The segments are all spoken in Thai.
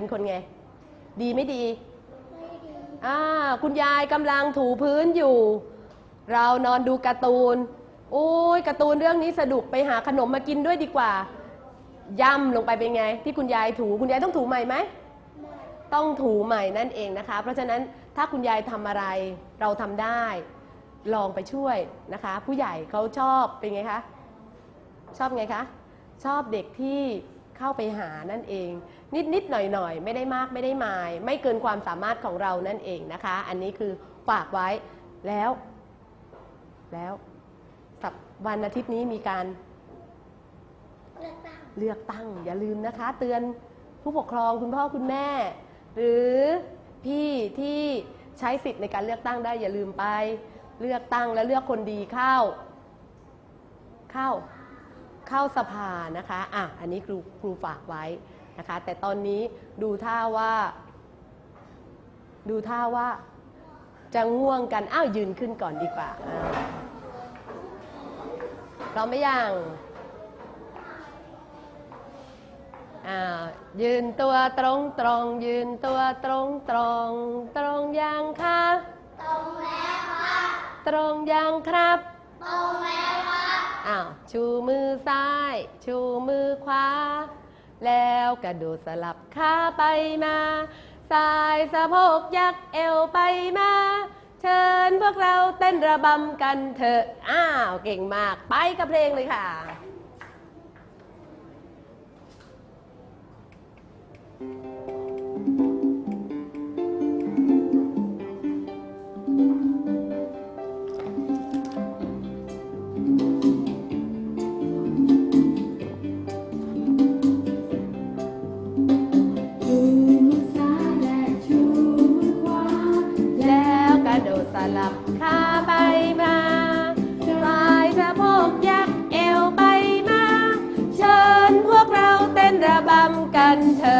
เป็นคนไงดีไม่ดีไม่ดีอ่าคุณยายกำลังถูพื้นอยู่ เรานอนดูการ์ตูนโอ้ยการ์ตูนเรื่องนี้สนุกไปหาขนมมากินด้วยดีกว่า ย่ำลงไปเป็นไง ที่คุณยายถูคุณยายต้องถูใหม่ไหมไม่ต้องถูใหม่นั่นเองนะคะ เพราะฉะนั้นถ้าคุณยายทำอะไรเราทำได้ ลองไปช่วยนะคะ ผู้ใหญ่เขาชอบเป็นไงคะชอบไงคะชอบเด็กที่เข้าไปหานั่นเอง นิดนิดหน่อยหน่อยๆไม่ได้มากไม่ได้มาย ไม่เกินความสามารถของเรานั่นเองนะคะ อันนี้คือฝากไว้แล้ว แล้วสัปวันอาทิตย์นี้มีการเลือกตั้งเลือกตั้ง อย่าลืมนะคะ เตือนผู้ปกครองคุณพ่อคุณแม่ หรือพี่ที่ใช้สิทธิ์ในการเลือกตั้งได้อย่าลืมไป เลือกตั้งและเลือกคนดีเข้า เข้าเข้าสภานะคะอะอันนี้ครูครูฝากไว้ นะคะ แต่ตอนนี้ดูท่าว่า ดูท่าว่า จะง่วงกันอ้าวยืนขึ้นก่อนดีกว่าอ่าพร้อมไหมยังอ่ายืนตัวตรงตรง ยืนตัวตรงตรง ตรงยังคะตรงแล้วครับตรงยังครับ ตรงแล้วครับอ้าวชูมือซ้าย ชูมือขวา แล้วกระโดดสลับขาไปมาสายสะโพกยักเอวไปมา เชิญพวกเราเต้นระบำกันเถอะ อ้าว เก่งมาก ไปกับเพลงเลยค่ะ นเธอ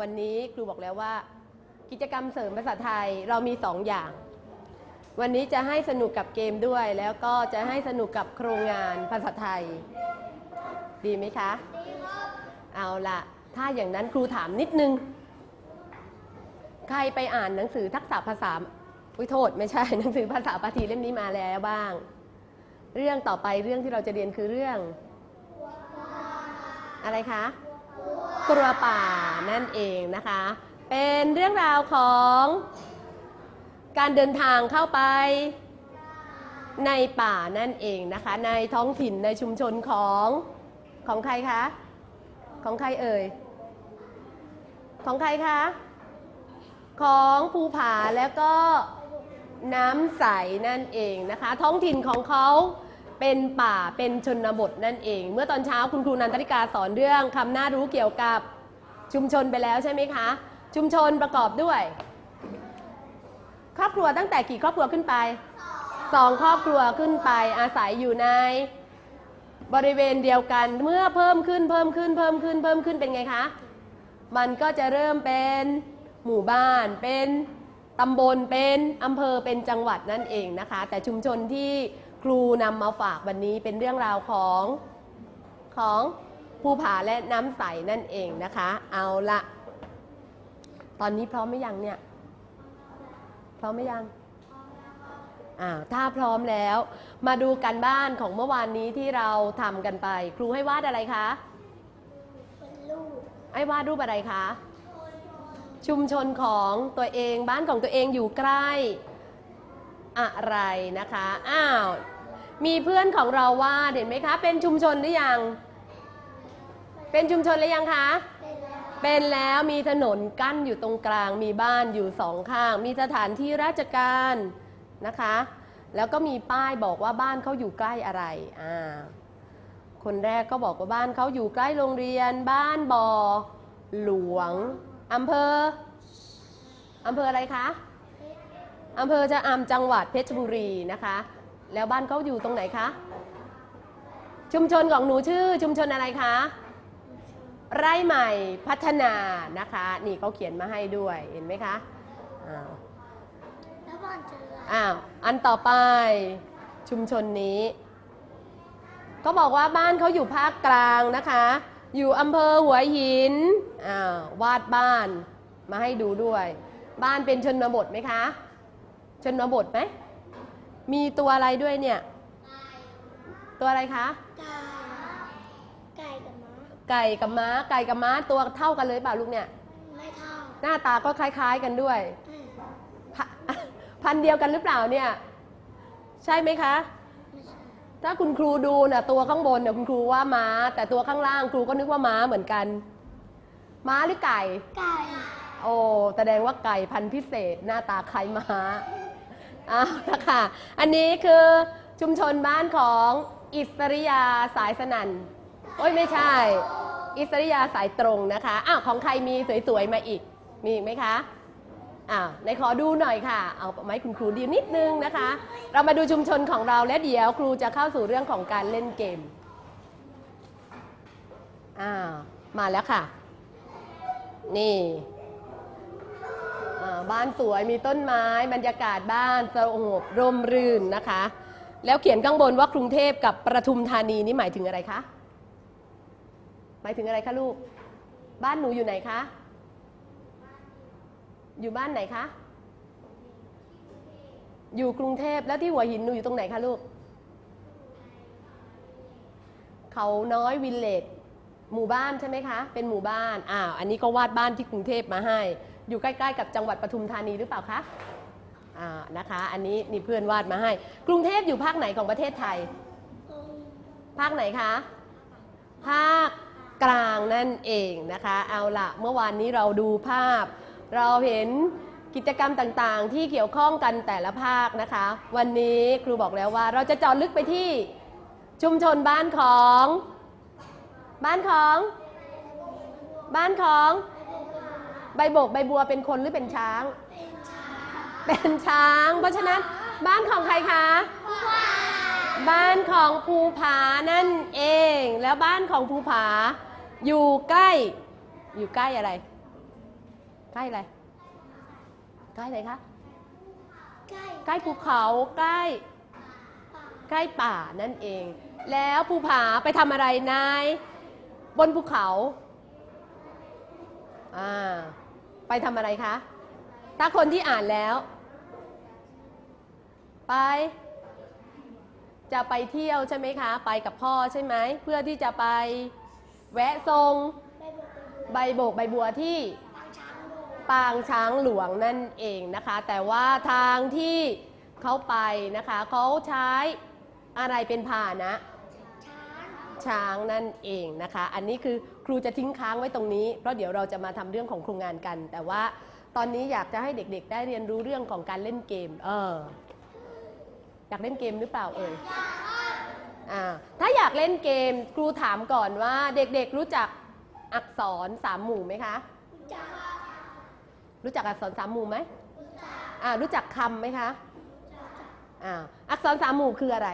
วันนี้ครูบอกแล้วว่า กิจกรรมเสริมภาษาไทยเรามีสองอย่าง วันนี้จะให้สนุกกับเกมด้วย แล้วก็จะให้สนุกกับโครงงานภาษาไทย ดีไหมคะเอาละถ้าอย่างนั้นครูถามนิดนึง ใครไปอ่านหนังสือทักษะภาษาอุ้ยโทษไม่ใช่หนังสือภาษาปาทีเล่มนี้มาแล้วบ้าง เรื่องต่อไปเรื่องที่เราจะเรียนคือเรื่อง อะไรคะ กลัวป่านั่นเองนะคะ เป็นเรื่องราวของการเดินทางเข้าไปในป่านั่นเองนะคะ ในท้องถิ่นในชุมชนของของใครคะ ของใครเอ่ย ของใครคะ ของภูผาแล้วก็น้ำใสนั่นเองนะคะ ท้องถิ่นของเขา เป็นป่าเป็นชนบทนั่นเอง เมื่อตอนเช้าคุณครูนันทริกาสอนเรื่องคำน่ารู้เกี่ยวกับชุมชนไปแล้วใช่ไหมคะ ชุมชนประกอบด้วย ครอบครัวตั้งแต่กี่ครอบครัวขึ้นไปสองครอบครัวขึ้นไปอาศัยอยู่ใน บริเวณเดียวกันเมื่อเพิ่มขึ้นเพิ่มขึ้นเพิ่มขึ้นเพิ่มขึ้นเป็นไงคะ มันก็จะเริ่มเป็นหมู่บ้านเป็นตำบลเป็นอำเภอเป็นจังหวัดนั่นเองนะคะ แต่ชุมชนที่ ครูนำมาฝากวันนี้เป็นเรื่องราวของของภูผาและน้ำใสนั่นเองนะคะ เอาละตอนนี้พร้อมไหมยังเนี่ย พร้อมไหมยังอ่าถ้าพร้อมแล้ว มาดูกันบ้านของเมื่อวานนี้ที่เราทำกันไป ครูให้วาดอะไรคะเป็นลูกให้วาดรูปอะไรคะชุมชนของตัวเองบ้านของตัวเองอยู่ใกล้ อะไรนะคะ อ้าว มีเพื่อนของเราวาดเห็นไหมคะ เป็นชุมชนหรือยัง เป็นชุมชนหรือยังคะเป็นแล้วเป็นแล้วมีถนนกั้นอยู่ตรงกลาง มีบ้านอยู่สองข้าง มีสถานที่ราชการนะคะ แล้วก็มีป้ายบอกว่าบ้านเขาอยู่ใกล้อะไร อ่า คนแรกก็บอกว่าบ้านเขาอยู่ใกล้โรงเรียน บ้านบอหลวงอำเภออำเภออะไรคะ อำเภอจะอำจังหวัดเพชรบุรีนะคะ แล้วบ้านเขาอยู่ตรงไหนคะ ชุมชนของหนูชื่อชุมชนอะไรคะ ไร่ใหม่พัฒนานะคะ นี่เขาเขียนมาให้ด้วยเห็นไหมคะอ้าวแล้วบ้านเจออะไรอ้าวอันต่อไปชุมชนนี้เขาบอกว่าบ้านเขาอยู่ภาคกลางนะคะ อยู่อำเภอหัวหินอ้าววาดบ้านมาให้ดูด้วย บ้านเป็นชนบทไหมคะ ชนบทไหม มีตัวอะไรด้วยเนี่ย ตัวอะไรคะไก่ไก่กับม้าไก่กับม้า ไก่กับม้าตัวเท่ากันเลยเปล่าลูกเนี่ย ไม่เท่าหน้าตาก็คล้าย ๆกันด้วยอืมพะ พันธุ์เดียวกันหรือเปล่าเนี่ย ใช่ไหมคะ ไม่ใช่ถ้าคุณครูดูน่ะตัวข้างบนเนี่ยคุณครูว่าม้า แต่ตัวข้างล่างครูก็นึกว่าม้าเหมือนกัน ม้าหรือไก่ ไก่ โอ้แสดงว่าไก่พันธุ์พิเศษ หน้าตาคล้ายม้า อ้าวละค่ะ อันนี้คือชุมชนบ้านของอิสริยาสายสนันโอ้ยไม่ใช่ อิสริยาสายตรงนะคะอ้าวของใครมีสวยๆมาอีก มีอีกไหมคะอ้าวในขอดูหน่อยค่ะ เอาไม้คุณครูดีนิดนึงนะคะ เรามาดูชุมชนของเราและเดี๋ยวครูจะเข้าสู่เรื่องของการเล่นเกมอ้าวมาแล้วค่ะ นี่ บ้านสวยมีต้นไม้ บรรยากาศบ้านสงบร่มรื่นนะคะ แล้วเขียนข้างบนว่ากรุงเทพกับประทุมธานีนี่หมายถึงอะไรคะหมายถึงอะไรคะลูก บ้านหนูอยู่ไหนคะอยู่บ้านไหนคะอยู่กรุงเทพแล้วที่หัวหินหนูอยู่ตรงไหนคะลูก เขาน้อยวิลเลจหมู่บ้านใช่ไหมคะ เป็นหมู่บ้านอ้าอันนี้ก็วาดบ้านที่กรุงเทพมาให้ อยู่ใกล้ๆ กับจังหวัดปทุมธานีหรือเปล่าคะอ่านะคะ อันนี้นี่เพื่อนวาดมาให้ กรุงเทพอยู่ภาคไหนของประเทศไทย ภาคไหนคะ ภาคกลางนั่นเองนะคะ เอาละเมื่อวานนี้เราดูภาพ เราเห็นกิจกรรมต่างๆ ที่เกี่ยวข้องกันแต่ละภาคนะคะ วันนี้ครูบอกแล้วว่าเราจะเจาะลึกไปที่ชุมชนบ้านของ บ้านของ บ้านของ ใบโบกใบบัวเป็นคนหรือเป็นช้าง เป็นช้าง เพราะฉะนั้นบ้านของใครคะ บ้านของภูผานั่นเอง แล้วบ้านของภูผา อยู่ใกล้ อยู่ใกล้อะไร ใกล้อะไร ใกล้อะไรคะ ใกล้ใกล้ภูเขาใกล้ ใกล้ป่านั่นเอง แล้วภูผาไปทำอะไรนาย บนภูเขา อ่า ไปทำอะไรคะ ถ้าคนที่อ่านแล้ว ไป จะไปเที่ยวใช่ไหมคะ ไปกับพ่อใช่ไหม เพื่อที่จะไปแวะทรงใบโบกใบบัวที่ปางช้างหลวงนั่นเองนะคะ แต่ว่าทางที่เขาไปนะคะเขาใช้อะไรเป็นพาหนะ ช้างนั่นเองนะคะ อันนี้คือครูจะทิ้งค้างไว้ตรงนี้ เพราะเดี๋ยวเราจะมาทำเรื่องของโครงงานกัน แต่ว่าตอนนี้อยากจะให้เด็กๆ ได้เรียนรู้เรื่องของการเล่นเกม เออ อยากเล่นเกมหรือเปล่าเอ่ยอ่า ถ้าอยากเล่นเกมครูถามก่อนว่าเด็กๆรู้จักอักษรสามหมู่ไหมคะ รู้จ้ารู้จักอักษรสามหมู่ไหมอ่า รู้จักคำไหมคะอ่าอักษรสามหมู่คืออะไร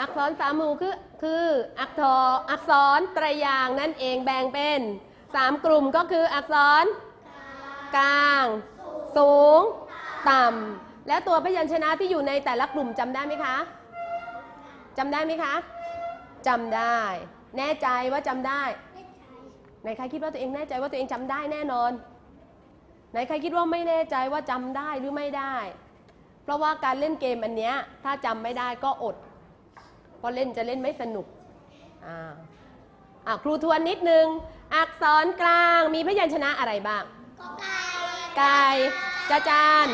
อักษรสามหมู่คือคืออักษรอักษรตรยางนั่นเองแบ่งเป็นสามกลุ่มก็คืออักษร กลาง สูง ต่ำแล้วตัวพยัญชนะที่อยู่ในแต่ละกลุ่มจำได้ไหมคะจำได้ไหมคะจำได้ แน่ใจว่าจำได้ไหนใครคิดว่าตัวเองแน่ใจว่าตัวเองจำได้แน่นอนไหนใครคิดว่าไม่แน่ใจว่าจำได้หรือไม่ได้ เพราะว่าการเล่นเกมอันเนี้ยถ้าจำไม่ได้ก็อด เพราะเล่นจะเล่นไม่สนุกอ่าอะครูทวนนิดนึง อักษรกลางมีพยัญชนะอะไรบ้างก็ไก่ไก่จาจาน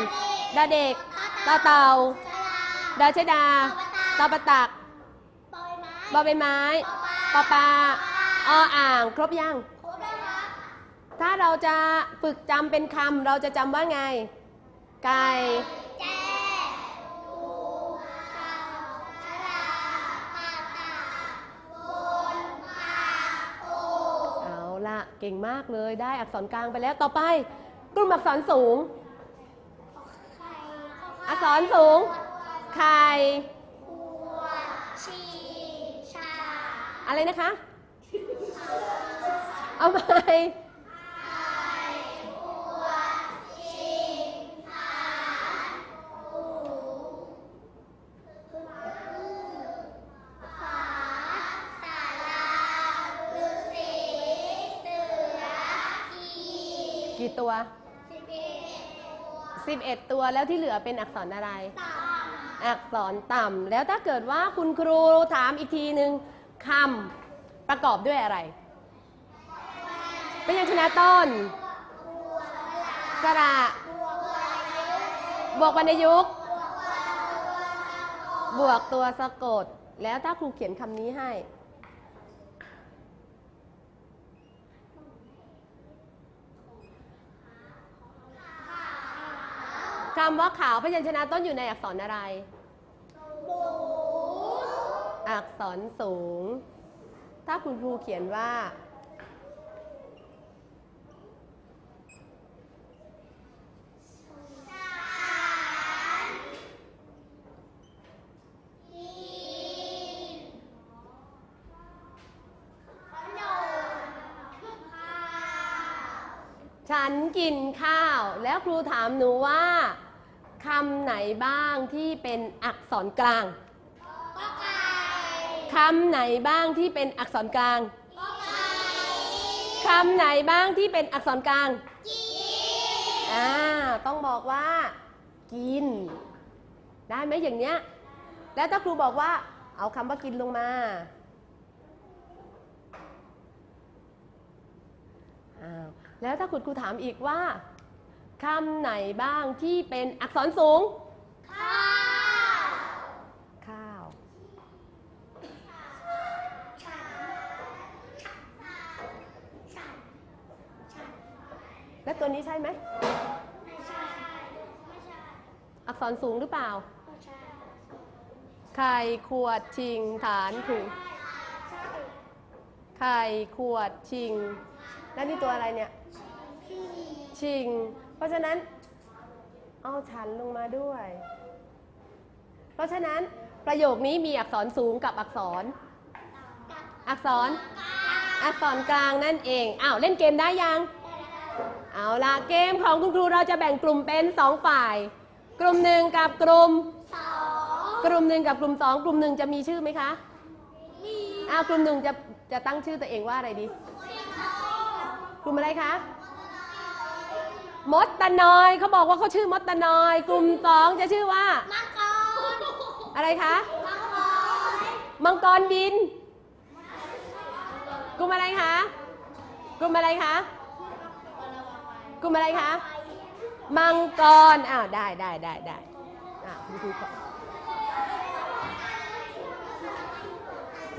ดาเด็กตาเต่าฉลาดาชดาตาปะตักปอยไม้บอใบไม้ปอปาออ่าง ครบยังครบแล้วครับถ้าเราจะฝึกจำเป็นคำเราจะจำว่าไง ไก่ เก่งมากเลยได้อักษรกลางไปแล้วต่อไป กลุ่มอักษรสูงไข่อักษรสูง ไข่ขวดชีชา อะไรนะคะ เอาให 11 ตัวแล้วที่เหลือเป็นอักษรอะไรต่อักษรต่ำแล้วถ้าเกิดว่าคุณครูถามอีกทีหนึ่งคำประกอบด้วยอะไรพยัญชนะต้นสระบวกวรรณยุกต์บวกตัวสะกด แล้วถ้าครูเขียนคำนี้ให้ คำว่าขาวพยัญชนะต้นอยู่ในอักษรอะไร อักษรสูง ถ้าคุณครูเขียนว่า ฉันกินข้าว แล้วครูถามหนูว่า คำไหนบ้างที่เป็นอักษรกลางก็ไก่คำไหนบ้างที่เป็นอักษรกลางคำไหนบ้างที่เป็นอักษรกลางอ่าต้องบอกว่า กิน ได้ไหมอย่างเนี้ย แล้วถ้าครูบอกว่า เอาคำว่ากินลงมาอ้าวแล้วถ้าคุณครูถามอีกว่า คำไหนบ้างที่เป็นอักษรสูง ข้าว ข้าวฉันฉันฉันและตัวนี้ใช่ไหม ไม่ใช่ ไม่ใช่ อักษรสูงหรือเปล่า ไม่ใช่ ไข่ขวดชิงฐานถุงใช่ไข่ขวดชิง แล้วนี่ตัวอะไรเนี่ยพี่ชิงเพ ราะฉะนั้นเอาฉันลงมาด้วย เพราะฉะนั้นประโยคนี้มีอักษรสูงกับอักษร อักษร อักษรกลางนั่นเอง อ้าวเล่นเกมได้ยัง เอาละเกมของคุณครูเราจะแบ่งกลุ่มเป็นสองฝ่าย กลุ่มหนึ่งกับกลุ่มสองกลุ่มหนึ่งกับกลุ่มสองกลุ่มหนึ่งจะมีชื่อไหมคะ มีอ้าวกลุ่มหนึ่งจะจะตั้งชื่อตัวเองว่าอะไรดี กลุ่มอะไรคะ มดตะนอยเขาบอกว่าเขาชื่อมดตะนอย กลุ่มสองจะชื่อว่า มังกรอะไรคะมังกรมังกรบิน กลุ่มอะไรคะกลุ่มอะไรคะกลุ่มอะไรคะมังกรอ้าวได้ได้ได้ได้อะคุณครูขอ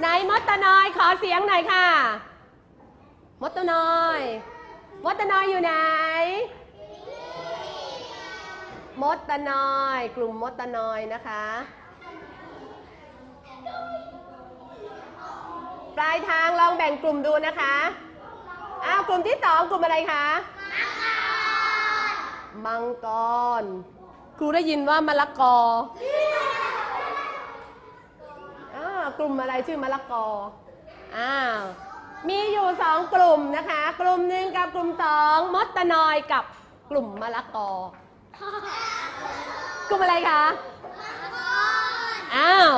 ไหนมดตะนอยขอเสียงหน่อยค่ะมดตะนอยมดตะนอยอยู่ไหน มดตะนอย กลุ่มมดตะนอยนะคะ ปลายทางลองแบ่งกลุ่มดูนะคะอ้าวกลุ่มที่สองกลุ่มอะไรคะ มังกร ครูได้ยินว่ามะละกออ้าวกลุ่มอะไรชื่อมะละกอ อ้าวมีอยู่สองกลุ่มนะคะ กลุ่มหนึ่งกับกลุ่มสองมดตะนอยกับกลุ่มมะละกอ กลุ่มอะไรคะอ้าว